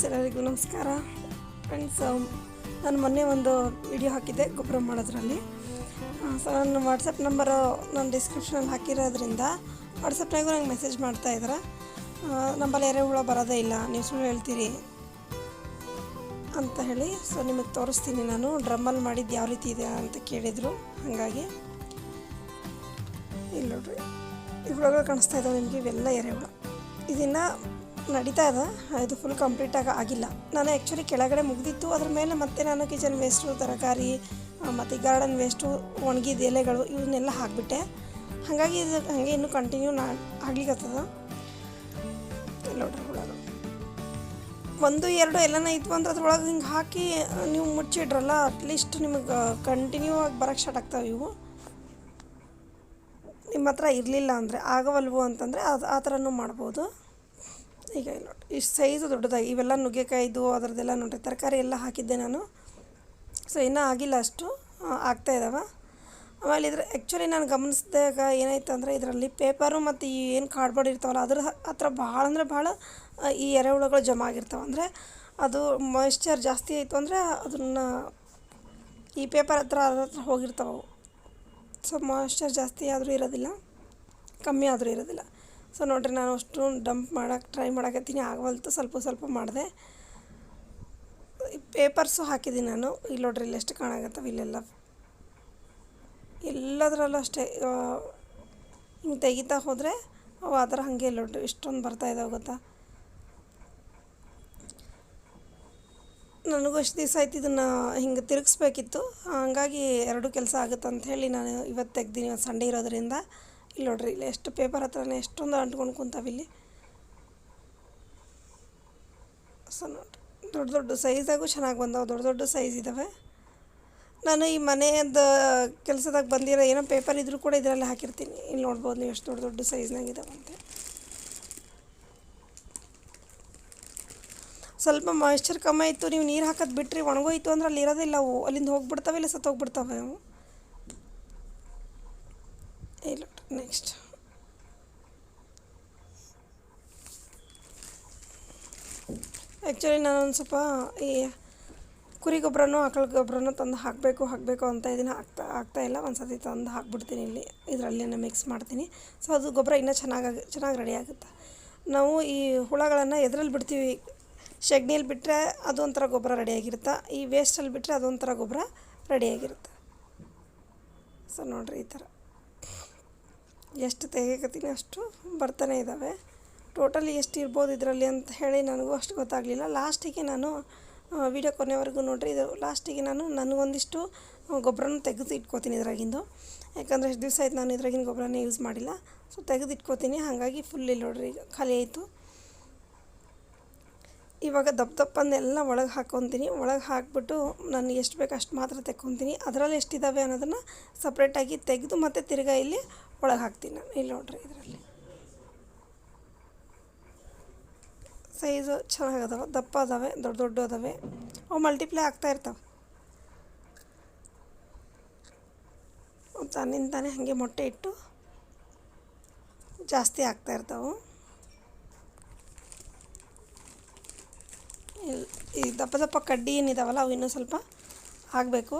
Friends, ಎಲ್ಲರಿಗೂ ನಮಸ್ಕಾರ. Friends ನಾನು ಮೊನ್ನೆ ಒಂದು ವಿಡಿಯೋ ಹಾಕಿದ್ದೆ ಗೊಬ್ಬರ ಮಾಡೋದ್ರಲ್ಲಿ. ಸೊ ನನ್ನ ವಾಟ್ಸಪ್ ನಂಬರು ನನ್ನ ಡಿಸ್ಕ್ರಿಪ್ಷನಲ್ಲಿ ಹಾಕಿರೋದ್ರಿಂದ ವಾಟ್ಸಪ್ನಾಗೂ ನಂಗೆ ಮೆಸೇಜ್ ಮಾಡ್ತಾ ನಂಬಲ್ಲಿ ಎರೆ ಎರೆಹುಳ ಬರೋದೇ ಇಲ್ಲ, ನೀವು ಸುಳ್ಳು ಹೇಳ್ತೀರಿ ಅಂತ ಹೇಳಿ, ಸೊ ನಿಮಗೆ ತೋರಿಸ್ತೀನಿ ನಾನು, ಡ್ರಮ್ಮಲ್ಲಿ ಮಾಡಿದ್ದು ಯಾವ ರೀತಿ ಇದೆ ಅಂತ ಕೇಳಿದರು, ಹಾಗಾಗಿ. ಇಲ್ಲ ನೋಡ್ರಿ ಹುಳಗಳು ಕಾಣಿಸ್ತಾ ಇದ್ದಾವೆ ನಿಮಗೆ, ಇವೆಲ್ಲ ಎರೆಹುಳ. ಇದನ್ನು ನಡೀತಾ ಇದೆ. ಇದು ಫುಲ್ ಕಂಪ್ಲೀಟಾಗಿ ಆಗಿಲ್ಲ. ನಾನು ಆ್ಯಕ್ಚುಲಿ ಕೆಳಗಡೆ ಮುಗ್ದಿತ್ತು. ಅದ್ರ ಮೇಲೆ ಮತ್ತೆ ನಾನು ಕಿಚನ್ ವೇಸ್ಟು ತರಕಾರಿ ಮತ್ತು ಗಾರ್ಡನ್ ವೇಸ್ಟು ಒಣಗಿದ ಎಲೆಗಳು ಇವನ್ನೆಲ್ಲ ಹಾಕಿಬಿಟ್ಟೆ. ಹಾಗಾಗಿ ಇದು ಹಾಗೆ ಇನ್ನೂ ಕಂಟಿನ್ಯೂ ನಾ ಆಗ್ಲಿಕ್ಕತ್ತದ ಒಂದು, ಎರಡು ಎಲ್ಲನ ಇದ್ವು ಅಂದ್ರೆ ಅದ್ರೊಳಗೆ ಹಿಂಗೆ ಹಾಕಿ ನೀವು ಮುಚ್ಚಿಡ್ರಲ್ಲ ಅಟ್ಲೀಸ್ಟ್ ನಿಮಗೆ ಕಂಟಿನ್ಯೂ ಆಗಿ ಬರೋಕ್ಕೆ ಸ್ಟಾರ್ಟ್ ಆಗ್ತಾವೆ ಇವು. ನಿಮ್ಮ ಹತ್ರ ಇರಲಿಲ್ಲ ಅಂದರೆ, ಆಗವಲ್ವು ಅಂತಂದರೆ ಅದು, ಆ ಥರನೂ ಮಾಡ್ಬೋದು. ಈಗ ನೋಡಿ ಇಷ್ಟು ಸೈಜು ದೊಡ್ಡದಾಗಿ, ಇವೆಲ್ಲ ನುಗ್ಗೆಕಾಯಿದು, ಅದರದ್ದೆಲ್ಲ ನೋಡಿರಿ ತರಕಾರಿ ಎಲ್ಲ ಹಾಕಿದ್ದೆ ನಾನು. ಸೊ ಇನ್ನೂ ಆಗಿಲ್ಲ ಅಷ್ಟು ಆಗ್ತಾ ಇದ್ದಾವೆ ಆಮೇಲೆ ಇದ್ರ ಆ್ಯಕ್ಚುಲಿ ನಾನು ಗಮನಿಸಿದಾಗ ಏನಾಯ್ತು ಅಂದರೆ, ಇದರಲ್ಲಿ ಪೇಪರು ಮತ್ತು ಈ ಏನು ಕಾರ್ಡ್ಬೋರ್ಡ್ ಇರ್ತಾವಲ್ಲ, ಅದ್ರ ಹತ್ರ ಭಾಳ ಅಂದರೆ ಭಾಳ ಈ ಎರೆಹುಳುಗಳು ಜಮಾ ಆಗಿರ್ತಾವೆ. ಅಂದರೆ ಅದು ಮಾಯಿಶ್ಚರ್ ಜಾಸ್ತಿ ಆಯಿತು ಅಂದರೆ ಅದನ್ನು ಈ ಪೇಪರ್ ಹತ್ರ, ಅದ್ರ ಹತ್ರ ಹೋಗಿರ್ತಾವೆ ಸೊ ಮಾಯಿಶ್ಚರ್ ಜಾಸ್ತಿ ಆದರೂ ಇರೋದಿಲ್ಲ, ಕಮ್ಮಿ ಆದರೂ ಇರೋದಿಲ್ಲ. ಸೊ ನೋಡಿರಿ, ನಾನು ಅಷ್ಟು ಡಂಪ್ ಮಾಡೋಕ್ಕೆ ಟ್ರೈ ಮಾಡಕತ್ತೀನಿ. ಆಗವಲ್ತು ಸ್ವಲ್ಪ ಸ್ವಲ್ಪ ಮಾಡಿದೆ. ಪೇಪರ್ಸು ಹಾಕಿದ್ದೀನಿ ನಾನು. ಇಲ್ಲಿ ನೋಡ್ರಿ, ಇಲ್ಲಿ ಎಷ್ಟು ಕಾಣಾಗತ್ತವೆ ಇಲ್ಲೆಲ್ಲ. ಎಲ್ಲದರಲ್ಲೂ ಅಷ್ಟೇ ಹಿಂಗೆ ತೆಗಿತಾ ಹೋದರೆ ಅವು ಥರ ಹಾಗೆ ಇಲ್ಲ ನೋಡ್ರಿ. ಇಷ್ಟೊಂದು ಬರ್ತಾ ಇದ್ದಾವೆ ಗೊತ್ತಾ? ನನಗೂ ಎಷ್ಟು ದಿವಸ ಆಯ್ತು ಇದನ್ನು ಹಿಂಗೆ ತಿರುಗಿಸ್ಬೇಕಿತ್ತು. ಹಾಗಾಗಿ ಎರಡು ಕೆಲಸ ಆಗುತ್ತೆ ಅಂತ ಹೇಳಿ ನಾನು ಇವತ್ತು ತೆಗ್ದೀನಿ. ಇವತ್ತು ಸಂಡೇ ಇರೋದ್ರಿಂದ. ಇಲ್ಲಿ ನೋಡ್ರಿ, ಇಲ್ಲಿ ಎಷ್ಟು ಪೇಪರ್ ಹತ್ರನೇ ಎಷ್ಟೊಂದು ಅಂಟ್ಕೊಂಡು ಕುಂತಾವೆ ಇಲ್ಲಿ. ಸೊ ನೋಡ್ರಿ, ದೊಡ್ಡ ದೊಡ್ಡ ಸೈಜಾಗೂ ಚೆನ್ನಾಗಿ ಬಂದವು, ದೊಡ್ಡ ದೊಡ್ಡ ಸೈಜ್ ಇದ್ದಾವೆ ನಾನು ಈ ಮನೆಯದ ಕೆಲಸದಾಗ ಬಂದಿರೋ ಏನೋ ಪೇಪರ್ ಇದ್ರೂ ಕೂಡ ಇದರಲ್ಲಿ ಹಾಕಿರ್ತೀನಿ. ಇಲ್ಲಿ ನೋಡ್ಬೋದು ನೀವು ಎಷ್ಟು ದೊಡ್ಡ ದೊಡ್ಡ ಸೈಜ್ನಾಗಿದ್ದಾವಂತೆ ಸ್ವಲ್ಪ ಮಾಯಿಶ್ಚರ್ ಕಮ್ಮಿ ಆಯಿತು, ನೀವು ನೀರು ಹಾಕೋದು ಬಿಟ್ರಿ ಒಣಗೋಯ್ತು ಅಂದ್ರೆ ಅಲ್ಲಿ ಇರೋದಿಲ್ಲ ಅವು. ಅಲ್ಲಿಂದ ಹೋಗ್ಬಿಡ್ತಾವೆ ಇಲ್ಲ ಸತ್ತೋಗ್ಬಿಡ್ತವೆ ಅವು ಇಲ್ಲ ನೆಕ್ಸ್ಟ್ ಆ್ಯಕ್ಚುಲಿ ನಾನು ಒಂದು ಸ್ವಲ್ಪ ಈ ಕುರಿ ಗೊಬ್ಬರನೂ ಆಕಳ ಗೊಬ್ಬರನೂ ತಂದು ಹಾಕಬೇಕು ಹಾಕಬೇಕು ಅಂತ ಇದನ್ನು ಹಾಕ್ತಾ ಆಗ್ತಾ ಇಲ್ಲ. ಒಂದು ಸತಿ ತಂದು ಹಾಕ್ಬಿಡ್ತೀನಿ ಇಲ್ಲಿ. ಇದರಲ್ಲೇನೆ ಮಿಕ್ಸ್ ಮಾಡ್ತೀನಿ. ಸೊ ಅದು ಗೊಬ್ಬರ ಇನ್ನೂ ಚೆನ್ನಾಗಿ ಚೆನ್ನಾಗಿ ರೆಡಿ ಆಗುತ್ತೆ. ನಾವು ಈ ಹುಳಗಳನ್ನು ಎದ್ರಲ್ಲಿ ಬಿಡ್ತೀವಿ. ಸೆಗಣಿಯಲ್ಲಿ ಬಿಟ್ಟರೆ ಅದೊಂಥರ ಗೊಬ್ಬರ ರೆಡಿಯಾಗಿರುತ್ತೆ ಈ ವೇಸ್ಟಲ್ಲಿ ಬಿಟ್ಟರೆ ಅದೊಂಥರ ಗೊಬ್ಬರ ರೆಡಿಯಾಗಿರುತ್ತೆ ಸೊ ನೋಡಿರಿ ಈ ಥರ. ಎಷ್ಟು ತೆಗಿಯಕತ್ತೀನಿ ಅಷ್ಟು ಬರ್ತಾನೆ ಇದ್ದಾವೆ. ಟೋಟಲಿ ಎಷ್ಟು ಇರ್ಬೋದು ಇದರಲ್ಲಿ ಅಂತ ಹೇಳಿ ನನಗೂ ಅಷ್ಟು ಗೊತ್ತಾಗಲಿಲ್ಲ. ಲಾಸ್ಟಿಗೆ ನಾನು ವಿಡಿಯೋ ಕೊನೆವರೆಗೂ ನೋಡಿರಿ, ಇದು ಲಾಸ್ಟಿಗೆ ನಾನು ನನಗೊಂದಿಷ್ಟು ಗೊಬ್ಬರನ ತೆಗೆದು ಇಟ್ಕೋತೀನಿ ಇದ್ರಾಗಿಂದು. ಯಾಕಂದರೆ ಎಷ್ಟು ದಿವಸ ಆಯ್ತು ನಾನು ಇದ್ರಾಗಿನ ಗೊಬ್ಬರನೇ ಯೂಸ್ ಮಾಡಿಲ್ಲ. ಸೊ ತೆಗೆದು ಇಟ್ಕೋತೀನಿ. ಹಾಗಾಗಿ ಫುಲ್ ಇಲ್ಲಿ ನೋಡ್ರಿ ಈಗ ಖಾಲಿ ಆಯಿತು. ಇವಾಗ ದಪ್ಪ ದಪ್ಪನ್ನೆಲ್ಲ ಒಳಗೆ ಹಾಕ್ಕೊತೀನಿ ಒಳಗೆ ಹಾಕ್ಬಿಟ್ಟು ನಾನು ಎಷ್ಟು ಬೇಕು ಅಷ್ಟು ಮಾತ್ರ ತೆಕ್ಕೊತೀನಿ. ಅದರಲ್ಲಿ ಎಷ್ಟಿದ್ದಾವೆ ಅನ್ನೋದನ್ನು ಸಪ್ರೇಟಾಗಿ ತೆಗೆದು ಮತ್ತು ತಿರ್ಗಾ ಇಲ್ಲಿ ಒಳಗೆ ಹಾಕ್ತೀನಿ ನಾನು. ಇಲ್ಲಿ ನೋಡ್ರಿ ಇದರಲ್ಲಿ. ಸೈಜು ಚೆನ್ನಾಗಿದಾವೆ. ದಪ್ಪ ಅದಾವೆ, ದೊಡ್ಡ ದೊಡ್ಡ ಅದಾವೆ. ಅವು ಮಲ್ಟಿಪ್ಲೈ ಆಗ್ತಾ ಇರ್ತಾವೆ. ತನ್ನಿಂದ ತಾನೇ ಹಾಗೆ ಮೊಟ್ಟೆ ಇಟ್ಟು ಜಾಸ್ತಿ ಆಗ್ತಾ ಇರ್ತಾವೆ. ಇಲ್ಲಿ ಈ ದಪ್ಪ ದಪ್ಪ ಕಡ್ಡಿ ಏನಿದಾವಲ್ಲ, ಅವು ಇನ್ನೂ ಸ್ವಲ್ಪ ಆಗಬೇಕು.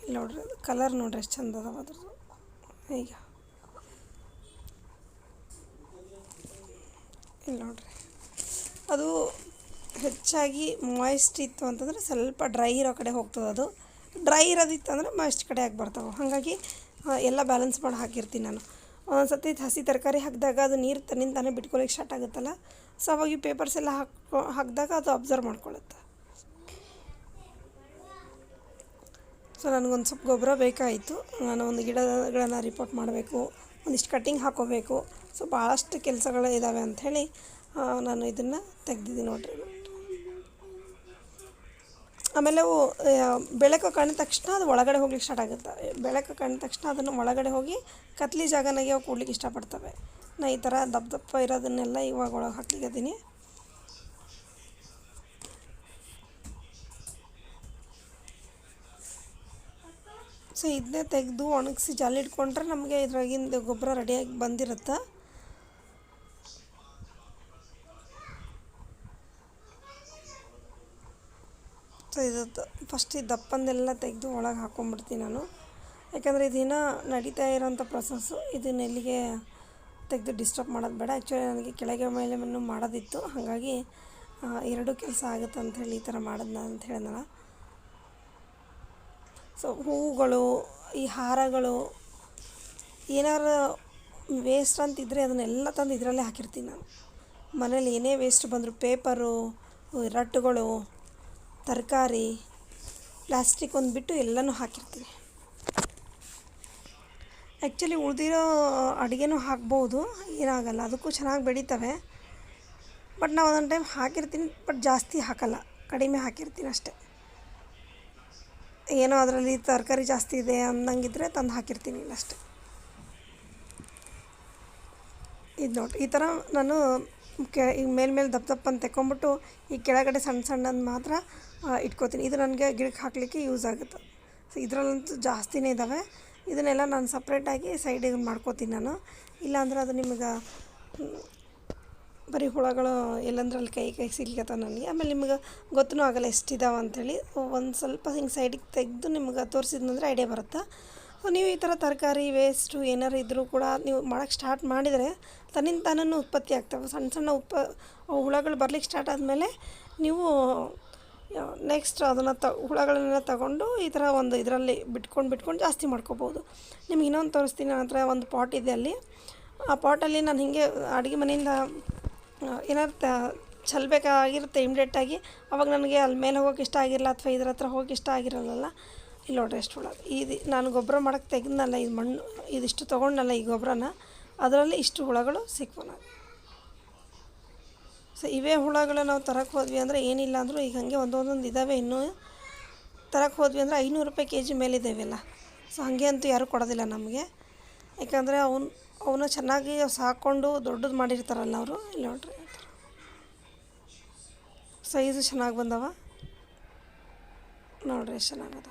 ಇಲ್ಲಿ ನೋಡ್ರಿ ಕಲರ್ ನೋಡ್ರಿ, ಎಷ್ಟು ಚಂದ ಅದಾವ ಅದ್ರದ್ದು. ಈಗ ಇಲ್ಲಿ ನೋಡ್ರಿ. ಅದು ಹೆಚ್ಚಾಗಿ ಮಾಯ್ಸ್ಟ್ ಇತ್ತು ಅಂತಂದರೆ ಸ್ವಲ್ಪ ಡ್ರೈ ಇರೋ ಕಡೆ ಹೋಗ್ತದೆ ಅದು. ಡ್ರೈ ಇರೋದಿತ್ತು ಅಂದರೆ ಮಾಯ್ಸ್ಟ್ ಕಡೆ ಆಗಿ ಬರ್ತಾವೆ. ಹಾಗಾಗಿ ಎಲ್ಲ ಬ್ಯಾಲೆನ್ಸ್ ಮಾಡಿ ಹಾಕಿರ್ತೀನಿ ನಾನು. ಒಂದೊಂದು ಸರ್ತಿ ಹಸಿ ತರಕಾರಿ ಹಾಕಿದಾಗ ಅದು ನೀರು ತನ್ನಿಂದ ತಾನೇ ಬಿಟ್ಕೊಳ್ಳಿಕ್ಕೆ ಸ್ಟಾರ್ಟ್ ಆಗುತ್ತಲ್ಲ? ಸೊ ಅವಾಗ ಈ ಪೇಪರ್ಸ್ ಎಲ್ಲ ಹಾಕೋ, ಹಾಕಿದಾಗ ಅದು ಅಬ್ಸರ್ವ್ ಮಾಡ್ಕೊಳ್ಳುತ್ತೆ. ಸೊ ನನಗೊಂದು ಸ್ವಲ್ಪ ಗೊಬ್ಬರ ಬೇಕಾಯಿತು. ನಾನು ಒಂದು ಗಿಡಗಳನ್ನು ರಿಪೋರ್ಟ್ ಮಾಡಬೇಕು. ಒಂದಿಷ್ಟು ಕಟ್ಟಿಂಗ್ ಹಾಕ್ಕೋಬೇಕು ಸೊ ಭಾಳಷ್ಟು ಕೆಲಸಗಳು ಇದ್ದಾವೆ ಅಂಥೇಳಿ ನಾನು ಇದನ್ನು ತೆಗ್ದಿದ್ದೀನಿ ನೋಡಿರಿ. ಆಮೇಲೆ ಅವು ಬೆಳಕು ಕಂಡ ತಕ್ಷಣ ಅದು ಒಳಗಡೆ ಹೋಗ್ಲಿಕ್ಕೆ ಸ್ಟಾರ್ಟ್ ಆಗುತ್ತೆ. ಬೆಳಕು ಕಂಡ ತಕ್ಷಣ ಅದನ್ನು ಒಳಗಡೆ ಹೋಗಿ ಕತ್ಲಿ ಜಾಗನಾಗೆ ಅವು ಕೂಡ್ಲಿಕ್ಕೆ ಇಷ್ಟಪಡ್ತವೆ. ನಾ ಈ ಥರ ದಪ್ಪ ದಪ್ಪ ಇರೋದನ್ನೆಲ್ಲ ಇವಾಗ ಒಳಗೆ ಹಾಕ್ಲಿಕ್ಕಿದ್ದೀನಿ ಸೊ ಇದನ್ನೇ ತೆಗೆದು ಒಣಗಿಸಿ ಜಾಲಿ ಇಟ್ಕೊಂಡ್ರೆ ನಮಗೆ ಇದ್ರಾಗಿಂದ ಗೊಬ್ಬರ ರೆಡಿಯಾಗಿ ಬಂದಿರುತ್ತೆ. ಇದು ಫಸ್ಟ್ ಈ ದಪ್ಪಂದೆಲ್ಲ ತೆಗೆದು ಒಳಗೆ ಹಾಕ್ಕೊಂಬಿಡ್ತೀನಿ ನಾನು. ಯಾಕಂದರೆ ಇದೇನೋ ನಡೀತಾ ಇರೋಂಥ ಪ್ರೊಸೆಸ್ಸು ಇದನ್ನ ಎಲ್ಲಿಗೆ ತೆಗೆದು ಡಿಸ್ಟರ್ಬ್ ಮಾಡೋದು ಬೇಡ. ಆ್ಯಕ್ಚುಲಿ ನನಗೆ ಕೆಳಗೆ ಮೇಲೆ ಮಣ್ಣು ಮಾಡೋದಿತ್ತು. ಹಾಗಾಗಿ ಎರಡು ಕೆಲಸ ಆಗುತ್ತೆ ಅಂಥೇಳಿ ಈ ಥರ ಮಾಡಿದ್ನ ಅಂತ ಹೇಳಿದ್ನಲ್ಲ. ಸೊ ಹೂವುಗಳು, ಈ ಹಾರಗಳು, ಏನಾರು ವೇಸ್ಟ್ ಅಂತಿದ್ದರೆ ಅದನ್ನೆಲ್ಲ ತಂದು ಇದರಲ್ಲೇ ಹಾಕಿರ್ತೀನಿ ನಾನು. ಮನೇಲಿ ಏನೇ ವೇಸ್ಟ್ ಬಂದರೂ ಪೇಪರು ರಟ್ಟುಗಳು ತರಕಾರಿ ಪ್ಲಾಸ್ಟಿಕ್ ಒಂದು ಬಿಟ್ಟು ಎಲ್ಲನೂ ಹಾಕಿರ್ತೀನಿ ಆ್ಯಕ್ಚುಲಿ ಉಳಿದಿರೋ ಅಡುಗೆನೂ ಹಾಕ್ಬೋದು, ಏನಾಗಲ್ಲ. ಅದಕ್ಕೂ ಚೆನ್ನಾಗಿ ಬೆಳೀತವೆ. ಬಟ್ ನಾವು ಒಂದೊಂದು ಟೈಮ್ ಹಾಕಿರ್ತೀನಿ ಬಟ್ ಜಾಸ್ತಿ ಹಾಕಲ್ಲ. ಕಡಿಮೆ ಹಾಕಿರ್ತೀನಿ ಅಷ್ಟೆ. ಏನೋ ಅದರಲ್ಲಿ ತರಕಾರಿ ಜಾಸ್ತಿ ಇದೆ ಅನ್ನಂಗಿದ್ರೆ ತಂದು ಹಾಕಿರ್ತೀನಿ ಅಷ್ಟೇ. ಇದು ನೋಡಿ, ಈ ಥರ ನಾನು ಕೆ ಈಗ ಮೇಲ್ಮೇಲೆ ದಪ್ಪ ದಪ್ಪ ಅಂತ ತೆಕ್ಕೊಂಬಿಟ್ಟು ಈ ಕೆಳಗಡೆ ಸಣ್ಣ ಸಣ್ಣದು ಮಾತ್ರ ಇಟ್ಕೋತೀನಿ. ಇದು ನನಗೆ ಗಿಡಕ್ಕೆ ಹಾಕಲಿಕ್ಕೆ ಯೂಸ್ ಆಗುತ್ತೆ. ಸೊ ಇದರಲ್ಲಂತೂ ಜಾಸ್ತಿನೇ ಇದ್ದಾವೆ ಇದನ್ನೆಲ್ಲ ನಾನು ಸಪ್ರೇಟಾಗಿ ಸೈಡಿಗೆ ಮಾಡ್ಕೋತೀನಿ ನಾನು. ಇಲ್ಲಾಂದ್ರೆ ಅದು ನಿಮಗೆ, ಬರೀ ಹುಳಗಳು ಎಲ್ಲಂದ್ರಲ್ಲಿ ಕೈ ಕೈ ಸಿಗ್ಲತ್ತಾವ ನನಗೆ. ಆಮೇಲೆ ನಿಮ್ಗೆ ಗೊತ್ತೂ ಆಗಲ್ಲ ಎಷ್ಟಿದಾವೆ ಅಂಥೇಳಿ ಒಂದು ಸ್ವಲ್ಪ ಹಿಂಗೆ ಸೈಡಿಗೆ ತೆಗೆದು ನಿಮ್ಗೆ ತೋರಿಸಿದ್ನಂದ್ರೆ ಐಡಿಯಾ ಬರುತ್ತೆ. ಸೊ ನೀವು ಈ ಥರ ತರಕಾರಿ ವೇಸ್ಟು ಏನಾರು ಇದ್ದರೂ ಕೂಡ ನೀವು ಮಾಡೋಕ್ಕೆ ಸ್ಟಾರ್ಟ್ ಮಾಡಿದರೆ ತನ್ನಿಂದ ತಾನೂ ಉತ್ಪತ್ತಿ ಆಗ್ತವೆ. ಸಣ್ಣ ಸಣ್ಣ ಉಪ ಹುಳಗಳು ಬರ್ಲಿಕ್ಕೆ ಸ್ಟಾರ್ಟ್ ಆದಮೇಲೆ ನೀವು ನೆಕ್ಸ್ಟ್ ಅದನ್ನು ತ, ಹುಳಗಳನ್ನೆಲ್ಲ ತಗೊಂಡು ಈ ಥರ ಒಂದು ಇದರಲ್ಲಿ ಬಿಟ್ಕೊಂಡು ಬಿಟ್ಕೊಂಡು ಜಾಸ್ತಿ ಮಾಡ್ಕೋಬೋದು. ನಿಮ್ಗೆ ಇನ್ನೊಂದು ತೋರಿಸ್ತೀನಿ, ನನ್ನ ಹತ್ರ ಒಂದು ಪಾಟ್ ಇದೆ ಅಲ್ಲಿ. ಆ ಪಾಟಲ್ಲಿ ನಾನು ಹೀಗೆ ಅಡುಗೆ ಮನೆಯಿಂದ ಏನಾರು ತ ಚೆಲ್ಬೇಕಾಗಿರುತ್ತೆ ಇಮ್ಡಿಯೇಟಾಗಿ ಅವಾಗ ನನಗೆ ಅಲ್ಲಿ ಮೇಲೆ ಹೋಗೋಕೆ ಇಷ್ಟ ಆಗಿರಲ್ಲ ಅಥವಾ ಇದ್ರ ಹತ್ರ ಹೋಗೋಕೆ ಇಷ್ಟ ಆಗಿರಲ್ಲ ಇಲ್ಲಿ ನೋಡ್ರಿ ಎಷ್ಟು ಹುಳ. ಇದು, ನಾನು ಗೊಬ್ಬರ ಮಾಡೋಕ್ಕೆ ತೆಗೆದ್ನಲ್ಲ, ಇದು ಮಣ್ಣು, ಇದಿಷ್ಟು ತೊಗೊಂಡಲ್ಲ ಈ ಗೊಬ್ಬರನ. ಅದರಲ್ಲಿ ಇಷ್ಟು ಹುಳಗಳು ಸಿಕ್ವು ನನಗೆ. ಸೊ ಇವೇ ಹುಳಗಳು ನಾವು ತರಕ್ಕೆ ಹೋದ್ವಿ ಅಂದರೆ ಏನಿಲ್ಲ ಅಂದರೂ ಈಗ ಹಾಗೆ ಒಂದೊಂದೊಂದು ಇದ್ದಾವೆ ಇನ್ನೂ. ತರಕ್ಕೆ ಹೋದ್ವಿ ಅಂದರೆ ಐನೂರು ರೂಪಾಯಿ ಕೆ ಜಿ ಮೇಲಿದ್ದೇವೆಲ್ಲ ಸೊ ಹಾಗೆ ಅಂತೂ ಯಾರೂ ಕೊಡೋದಿಲ್ಲ ನಮಗೆ. ಯಾಕಂದರೆ ಅವನು ಅವನ್ನ ಚೆನ್ನಾಗಿ ಸಾಕೊಂಡು ದೊಡ್ಡದು ಮಾಡಿರ್ತಾರಲ್ಲ ಅವರು, ಇಲ್ಲಿ ನೋಡ್ರಿ. ಸೈಜು ಚೆನ್ನಾಗಿ ಬಂದವ. ನೋಡ್ರಿ ಎಷ್ಟು ಚೆನ್ನಾಗದ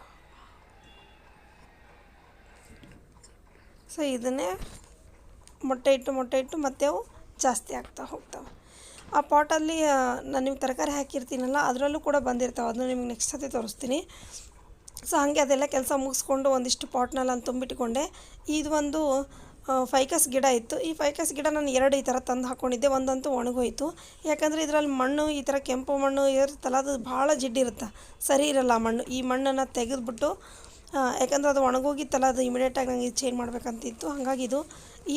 ಸೊ ಇದನ್ನೇ ಮೊಟ್ಟೆ ಇಟ್ಟು ಮೊಟ್ಟೆ ಇಟ್ಟು ಮತ್ತೆ ಅವು ಜಾಸ್ತಿ ಆಗ್ತಾ ಹೋಗ್ತವೆ. ಆ ಪಾಟಲ್ಲಿ ನಾನು ನಿಮ್ಗೆ ತರಕಾರಿ ಹಾಕಿರ್ತೀನಲ್ಲ, ಅದರಲ್ಲೂ ಕೂಡ ಬಂದಿರ್ತಾವೆ. ಅದನ್ನು ನಿಮ್ಗೆ ನೆಕ್ಸ್ಟ್ ಸತಿ ತೋರಿಸ್ತೀನಿ. ಸೊ ಹಾಗೆ ಅದೆಲ್ಲ ಕೆಲಸ ಮುಗಿಸ್ಕೊಂಡು ಒಂದಿಷ್ಟು ಪಾಟ್ನಲ್ಲಿ ನಾನು ತುಂಬಿಟ್ಕೊಂಡೆ. ಇದು ಒಂದು ಫೈಕಸ್ ಗಿಡ ಇತ್ತು. ಈ ಫೈಕಸ್ ಗಿಡ ನಾನು ಎರಡು ಈ ಥರ ತಂದು ಹಾಕ್ಕೊಂಡಿದ್ದೆ ಒಂದಂತೂ ಒಣಗೋಯ್ತು. ಯಾಕಂದರೆ ಇದರಲ್ಲಿ ಮಣ್ಣು, ಈ ಥರ ಕೆಂಪು ಮಣ್ಣು ಇರುತ್ತಲ್ಲ, ಅದು ಭಾಳ ಜಿಡ್ಡಿರುತ್ತೆ ಸರಿ ಇರಲ್ಲ ಮಣ್ಣು. ಈ ಮಣ್ಣನ್ನು ತೆಗೆದುಬಿಟ್ಟು ಯಾಕಂದ್ರೆ ಅದು ಒಣಗೋಗಿತ್ತಲ್ಲ, ಅದು ಇಮಿಡಿಯೇಟಾಗಿ ನನಗೆ ಚೇಂಜ್ ಮಾಡಬೇಕಂತಿತ್ತು. ಹಾಗಾಗಿ ಇದು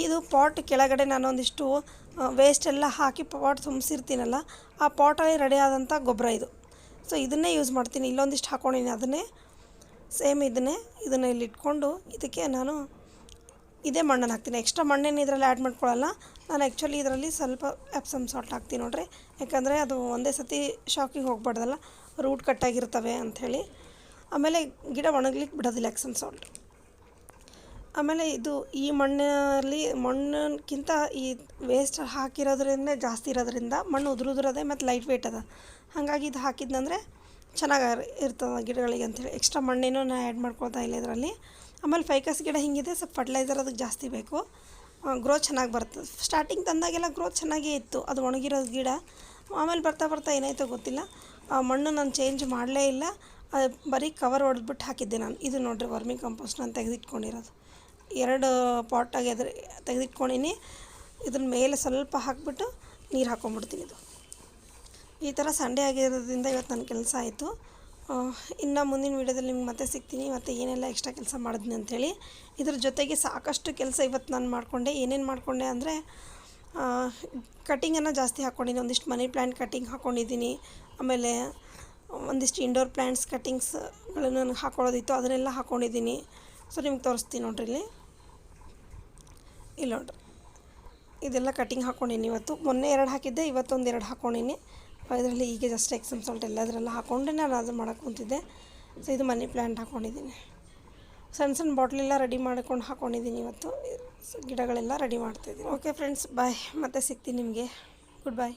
ಇದು ಪಾಟ್ ಕೆಳಗಡೆ ನಾನು ಒಂದಿಷ್ಟು ವೇಸ್ಟ್ ಎಲ್ಲ ಹಾಕಿ ಪಾಟ್ ತುಂಬಿಸಿರ್ತೀನಲ್ಲ, ಆ ಪಾಟಲ್ಲಿ ರೆಡಿ ಆದಂಥ ಗೊಬ್ಬರ ಇದು. ಸೊ ಇದನ್ನೇ ಯೂಸ್ ಮಾಡ್ತೀನಿ. ಇಲ್ಲೊಂದಿಷ್ಟು ಹಾಕ್ಕೊಂಡಿನಿ ಅದನ್ನೇ ಸೇಮ್ ಇದನ್ನೇ ಇದನ್ನು ಇಲ್ಲಿ ಇಟ್ಕೊಂಡು ಇದಕ್ಕೆ ನಾನು ಇದೇ ಮಣ್ಣನ್ನು ಹಾಕ್ತೀನಿ. ಎಕ್ಸ್ಟ್ರಾ ಮಣ್ಣೇನು ಇದರಲ್ಲಿ ಆ್ಯಡ್ ಮಾಡ್ಕೊಳ್ಳಲ್ಲ ನಾನು ಆ್ಯಕ್ಚುಲಿ ಇದರಲ್ಲಿ ಸ್ವಲ್ಪ ಎಪ್ಸಮ್ ಸಾಲ್ಟ್ ಹಾಕ್ತೀನಿ ನೋಡ್ರಿ. ಯಾಕಂದರೆ ಅದು ಒಂದೇ ಸತಿ ಶಾಕಿಗೆ ಹೋಗ್ಬಾರ್ದಲ್ಲ. ರೂಟ್ ಕಟ್ಟಾಗಿರ್ತವೆ ಅಂಥೇಳಿ. ಆಮೇಲೆ ಗಿಡ ಒಣಗ್ಲಿಕ್ಕೆ ಬಿಡೋದಿಲ್ಲ ಎಕ್ಸಮ್ ಸಾಲ್ಟ್ ಆಮೇಲೆ ಇದು ಈ ಮಣ್ಣಲ್ಲಿ ಮಣ್ಣಕ್ಕಿಂತ ಈ ವೇಸ್ಟ್ ಹಾಕಿರೋದ್ರಿಂದ, ಜಾಸ್ತಿ ಇರೋದ್ರಿಂದ ಮಣ್ಣು ಉದುರುದುರದೆ ಮತ್ತು ಲೈಟ್ ವೇಟ್ ಅದ. ಹಾಗಾಗಿ ಇದು ಹಾಕಿದ್ನಂದರೆ ಚೆನ್ನಾಗಿ ಇರ್ತದೆ ಗಿಡಗಳಿಗೆ ಅಂಥೇಳಿ ಎಕ್ಸ್ಟ್ರಾ ಮಣ್ಣೇನೂ ನಾನು ಆ್ಯಡ್ ಮಾಡ್ಕೊಳ್ತಾ ಇಲ್ಲ ಇದರಲ್ಲಿ. ಆಮೇಲೆ ಫೈಕಸ್ ಗಿಡ ಹಿಂಗಿದೆ, ಸ್ವಲ್ಪ ಫರ್ಟಿಲೈಸರ್ ಅದಕ್ಕೆ ಜಾಸ್ತಿ ಬೇಕು. ಗ್ರೋತ್ ಚೆನ್ನಾಗಿ ಬರ್ತದೆ. ಸ್ಟಾರ್ಟಿಂಗ್ ತಂದಾಗೆಲ್ಲ ಗ್ರೋತ್ ಚೆನ್ನಾಗೇ ಇತ್ತು. ಅದು ಒಣಗಿರೋ ಗಿಡ. ಆಮೇಲೆ ಬರ್ತಾ ಬರ್ತಾ ಏನಾಯ್ತೋ ಗೊತ್ತಿಲ್ಲ. ಆ, ಮಣ್ಣು ನಾನು ಚೇಂಜ್ ಮಾಡಲೇ ಇಲ್ಲ. ಬರೀ ಕವರ್ ಹೊಡೆದ್ಬಿಟ್ಟು ಹಾಕಿದ್ದೆ ನಾನು. ಇದು ನೋಡಿರಿ, ವರ್ಮಿ ಕಂಪೋಸ್ಟ್ ನಾನು ತೆಗೆದಿಟ್ಕೊಂಡಿರೋದು. ಎರಡು ಪಾಟಾಗಿ ಅದ್ರ, ತೆಗೆದಿಟ್ಕೊಂಡಿನಿ. ಇದ್ರ ಮೇಲೆ ಸ್ವಲ್ಪ ಹಾಕ್ಬಿಟ್ಟು ನೀರು ಹಾಕ್ಕೊಂಬಿಡ್ತೀನಿ ಇದು. ಈ ಥರ ಸಂಡೇ ಆಗಿರೋದ್ರಿಂದ ಇವತ್ತು ನನ್ನ ಕೆಲಸ ಆಯಿತು. ಇನ್ನು ಮುಂದಿನ ವೀಡಿಯೋದಲ್ಲಿ ನಿಮ್ಗೆ ಮತ್ತೆ ಸಿಗ್ತೀನಿ. ಮತ್ತು ಏನೆಲ್ಲ ಎಕ್ಸ್ಟ್ರಾ ಕೆಲಸ ಮಾಡಿದ್ನಿ ಅಂಥೇಳಿ ಇದ್ರ ಜೊತೆಗೆ ಸಾಕಷ್ಟು ಕೆಲಸ ಇವತ್ತು ನಾನು ಮಾಡಿಕೊಂಡೆ. ಏನೇನು ಮಾಡಿಕೊಂಡೆ ಅಂದರೆ ಕಟಿಂಗನ್ನು ಜಾಸ್ತಿ ಹಾಕ್ಕೊಂಡಿನಿ ಒಂದಿಷ್ಟು ಮನಿ ಪ್ಲ್ಯಾಂಟ್ ಕಟಿಂಗ್ ಹಾಕ್ಕೊಂಡಿದ್ದೀನಿ ಆಮೇಲೆ ಒಂದಿಷ್ಟು ಇಂಡೋರ್ ಪ್ಲ್ಯಾಂಟ್ಸ್ ಕಟ್ಟಿಂಗ್ಸ್ಗಳನ್ನು ನನಗೆ ಹಾಕೊಳ್ಳೋದಿತ್ತು. ಅದನ್ನೆಲ್ಲ ಹಾಕ್ಕೊಂಡಿದ್ದೀನಿ ಸೊ ನಿಮ್ಗೆ ತೋರಿಸ್ತೀನಿ ನೋಡಿರಿ ಇಲ್ಲಿ. ಇಲ್ಲಿ ನೋಡ್ರಿ ಇದೆಲ್ಲ ಕಟ್ಟಿಂಗ್ ಹಾಕ್ಕೊಂಡೀನಿ ಇವತ್ತು. ಮೊನ್ನೆ ಎರಡು ಹಾಕಿದ್ದೆ, ಇವತ್ತೊಂದು ಎರಡು ಹಾಕ್ಕೊಂಡೀನಿ ಇದರಲ್ಲಿ ಈಗ ಜಸ್ಟ್ ಎಕ್ಸಮ್ ಸಾಲ್ಟ್ ಎಲ್ಲದರೆಲ್ಲ ಹಾಕ್ಕೊಂಡೆ ನಾನು ಅದು ಮಾಡೋಕ್ಕೆ ಕುಂತಿದ್ದೆ. ಸೊ ಇದು ಮನಿ ಪ್ಲ್ಯಾಂಟ್ ಹಾಕ್ಕೊಂಡಿದ್ದೀನಿ ಸಣ್ಣ ಸಣ್ಣ ಬಾಟ್ಲೆಲ್ಲ ರೆಡಿ ಮಾಡ್ಕೊಂಡು ಹಾಕ್ಕೊಂಡಿದ್ದೀನಿ ಇವತ್ತು. ಗಿಡಗಳೆಲ್ಲ ರೆಡಿ ಮಾಡ್ತಾಯಿದ್ದೀನಿ ಓಕೆ ಫ್ರೆಂಡ್ಸ್ ಬಾಯ್ ಮತ್ತೆ ಸಿಗ್ತೀನಿ ನಿಮಗೆ. ಗುಡ್ ಬಾಯ್